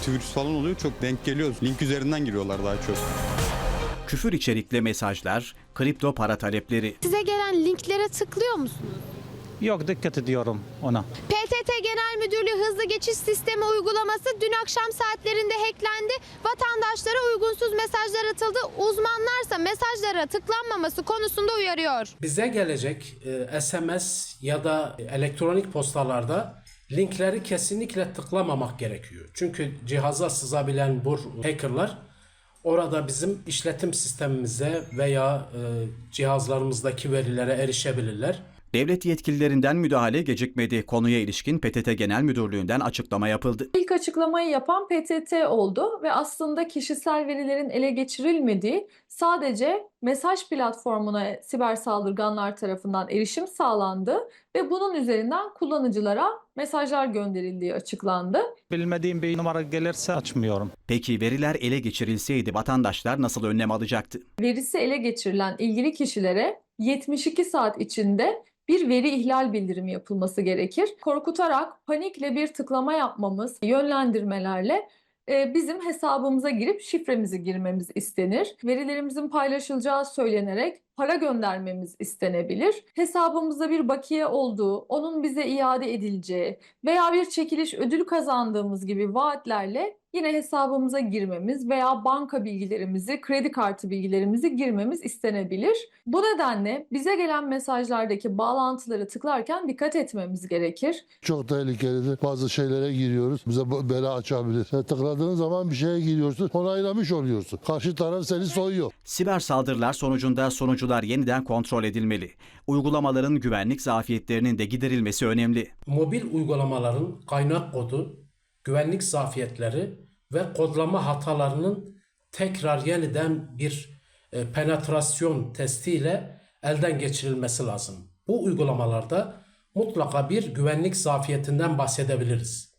antivirüs falan oluyor. Çok denk geliyoruz. Link üzerinden giriyorlar daha çok. Küfür içerikli mesajlar, kripto para talepleri, Size gelen linklere tıklıyor musunuz? Yok dikkat ediyorum ona. PTT Genel Müdürlüğü hızlı geçiş sistemi uygulaması dün akşam saatlerinde hacklendi. Vatandaşlara uygunsuz mesajlar atıldı. Uzmanlarsa mesajlara tıklanmaması konusunda uyarıyor. Bize gelecek e, SMS ya da elektronik postalarda linkleri kesinlikle tıklamamak gerekiyor. Çünkü cihaza sızabilen bu hackerlar orada bizim işletim sistemimize veya e, cihazlarımızdaki verilere erişebilirler. Devlet yetkililerinden müdahale gecikmedi. Konuya ilişkin PTT Genel Müdürlüğü'nden açıklama yapıldı. İlk açıklamayı yapan PTT oldu ve aslında kişisel verilerin ele geçirilmediği sadece mesaj platformuna siber saldırganlar tarafından erişim sağlandı ve bunun üzerinden kullanıcılara mesajlar gönderildiği açıklandı. Bilmediğim bir numara gelirse açmıyorum. Peki veriler ele geçirilseydi vatandaşlar nasıl önlem alacaktı? Verisi ele geçirilen ilgili kişilere 72 saat içinde bir veri ihlal bildirimi yapılması gerekir. Korkutarak panikle bir tıklama yapmamız, yönlendirmelerle e, bizim hesabımıza girip şifremizi girmemiz istenir. Verilerimizin paylaşılacağı söylenerek para göndermemiz istenebilir. Hesabımızda bir bakiye olduğu, onun bize iade edileceği veya bir çekiliş ödül kazandığımız gibi vaatlerle yine hesabımıza girmemiz veya banka bilgilerimizi, kredi kartı bilgilerimizi girmemiz istenebilir. Bu nedenle bize gelen mesajlardaki bağlantıları tıklarken dikkat etmemiz gerekir. Çok tehlikelidir. Bazı şeylere giriyoruz. Bize bela açabilir. Sen tıkladığın zaman bir şeye giriyorsun. Onaylamış oluyorsun. Karşı taraf seni soyuyor. Siber saldırılar sonucunda sonucular yeniden kontrol edilmeli. Uygulamaların güvenlik zafiyetlerinin de giderilmesi önemli. Mobil uygulamaların kaynak kodu, güvenlik zafiyetleri ve kodlama hatalarının tekrar yeniden bir e, penetrasyon testiyle elden geçirilmesi lazım. Bu uygulamalarda mutlaka bir güvenlik zafiyetinden bahsedebiliriz.